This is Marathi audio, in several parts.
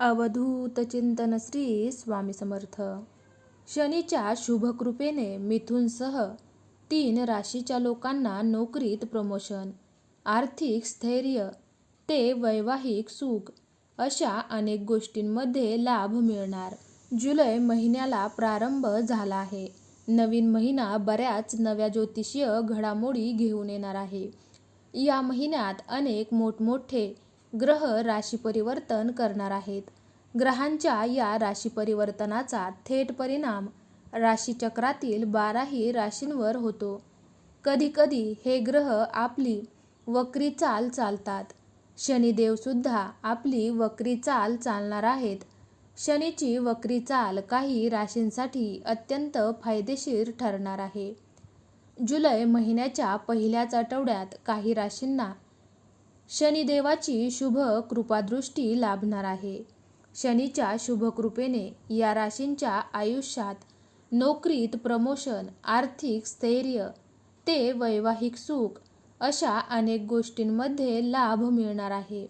अवधूत चिंतन श्री स्वामी समर्थ. शनीच्या शुभकृपेने मिथुनसह तीन राशीच्या लोकांना नोकरीत प्रमोशन आर्थिक स्थैर्य ते वैवाहिक सुख अशा अनेक गोष्टींमध्ये लाभ मिळणार. जुलै महिन्याला प्रारंभ झाला आहे. नवीन महिना बऱ्याच नव्या ज्योतिषीय घडामोडी घेऊन येणार आहे. या महिन्यात अनेक मोठमोठे ग्रह राशी परिवर्तन करणार आहेत. ग्रहांच्या या राशी परिवर्तनाचा थेट परिणाम राशीचक्रातील बाराही राशींवर होतो. कधीकधी हे ग्रह आपली वक्री चाल चालतात. शनिदेवसुद्धा आपली वक्री चाल चालणार आहेत. शनीची वक्री चाल काही राशींसाठी अत्यंत फायदेशीर ठरणार आहे. जुलै महिन्याच्या पहिल्याच आठवड्यात काही राशींना शनिदेवाची शुभ कृपादृष्टी लाभणार आहे. शनीच्या शुभकृपेने या राशींच्या आयुष्यात नोकरीत प्रमोशन आर्थिक स्थैर्य ते वैवाहिक सुख अशा अनेक गोष्टींमध्ये लाभ मिळणार आहे.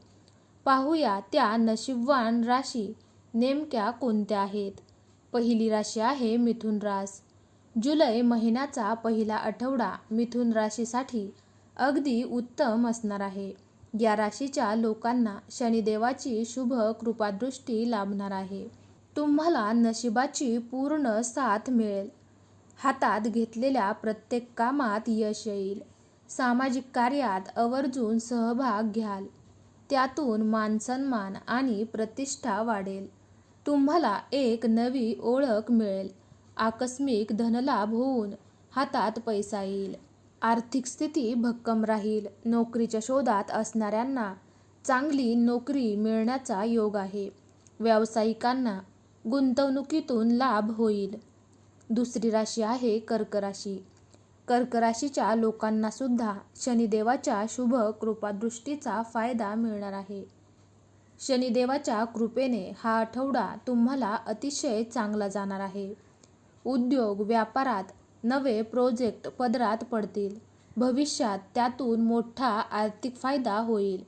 पाहूया त्या नशीबवान राशी नेमक्या कोणत्या आहेत. पहिली राशी आहे मिथुन रास. जुलै महिन्याचा पहिला आठवडा मिथुन राशीसाठी अगदी उत्तम असणार आहे. या राशीच्या लोकांना शनिदेवाची शुभ कृपादृष्टी लाभणार आहे. तुम्हाला नशिबाची पूर्ण साथ मिळेल. हातात घेतलेल्या प्रत्येक कामात यश येईल. सामाजिक कार्यात आवर्जून सहभाग घ्याल. त्यातून मानसन्मान आणि प्रतिष्ठा वाढेल. तुम्हाला एक नवी ओळख मिळेल. आकस्मिक धनलाभ होऊन हातात पैसा येईल. आर्थिक स्थिती भक्कम राहील. नोकरीच्या शोधात असणाऱ्यांना चांगली नोकरी मिळण्याचा योग आहे. व्यावसायिकांना गुंतवणुकीतून लाभ होईल. दुसरी राशी आहे कर्क राशी. कर्क राशीच्या लोकांना सुद्धा शनिदेवाच्या शुभ कृपादृष्टीचा फायदा मिळणार आहे. शनिदेवाच्या कृपेने हा आठवडा तुम्हाला अतिशय चांगला जाणार आहे. उद्योग व्यापारात नवे प्रोजेक्ट पदरात पडतील. भविष्यात त्यातून मोठा आर्थिक फायदा होईल.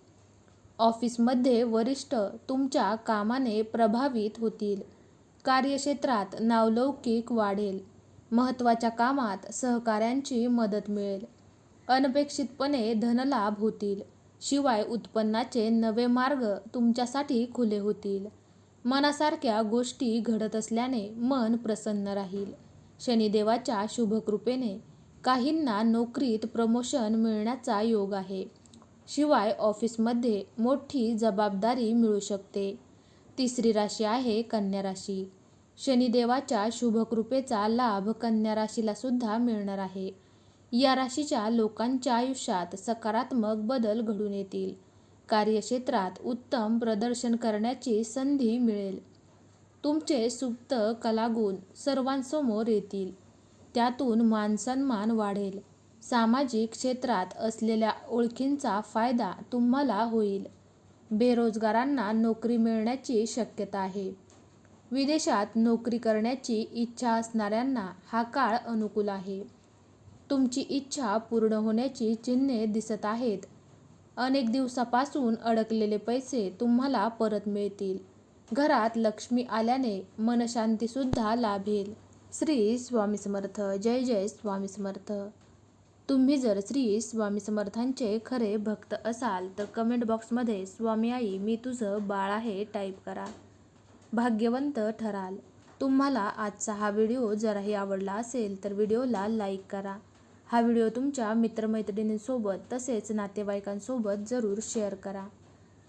ऑफिसमध्ये वरिष्ठ तुमच्या कामाने प्रभावित होतील. कार्यक्षेत्रात नावलौकिक वाढेल. महत्त्वाच्या कामात सहकाऱ्यांची मदत मिळेल. अनपेक्षितपणे धनलाभ होतील. शिवाय उत्पन्नाचे नवे मार्ग तुमच्यासाठी खुले होतील. मनासारख्या गोष्टी घडत असल्याने मन प्रसन्न राहील. शनिदेवाच्या शुभकृपेने काहींना नोकरीत प्रमोशन मिळण्याचा योग आहे. शिवाय ऑफिसमध्ये मोठी जबाबदारी मिळू शकते. तिसरी राशी आहे कन्या राशी. शनिदेवाच्या शुभकृपेचा लाभ कन्या राशीला सुद्धा मिळणार आहे. या राशीच्या लोकांच्या आयुष्यात सकारात्मक बदल घडून येतील. कार्यक्षेत्रात उत्तम प्रदर्शन करण्याची संधी मिळेल. तुमचे सुप्त कलागुण सर्वांसमोर येतील. त्यातून मानसन्मान वाढेल. सामाजिक क्षेत्रात असलेल्या ओळखींचा फायदा तुम्हाला होईल. बेरोजगारांना नोकरी मिळण्याची शक्यता आहे. विदेशात नोकरी करण्याची इच्छा असणाऱ्यांना हा काळ अनुकूल आहे. तुमची इच्छा पूर्ण होण्याची चिन्हे दिसत आहेत. अनेक दिवसापासून अडकलेले पैसे तुम्हाला परत मिळतील. घरात लक्ष्मी आल्याने मनशांतीसुद्धा लाभेल. श्री स्वामी समर्थ. जय जय स्वामी समर्थ. तुम्ही जर श्री स्वामी समर्थांचे खरे भक्त असाल तर कमेंट बॉक्समध्ये स्वामी आई मी तुझं बाळ आहे टाईप करा. भाग्यवंत ठराल. तुम्हाला आजचा हा व्हिडिओ जराही आवडला असेल तर व्हिडिओला लाईक करा. हा व्हिडिओ तुमच्या मित्रमैत्रिणींसोबत तसेच नातेवाईकांसोबत जरूर शेअर करा.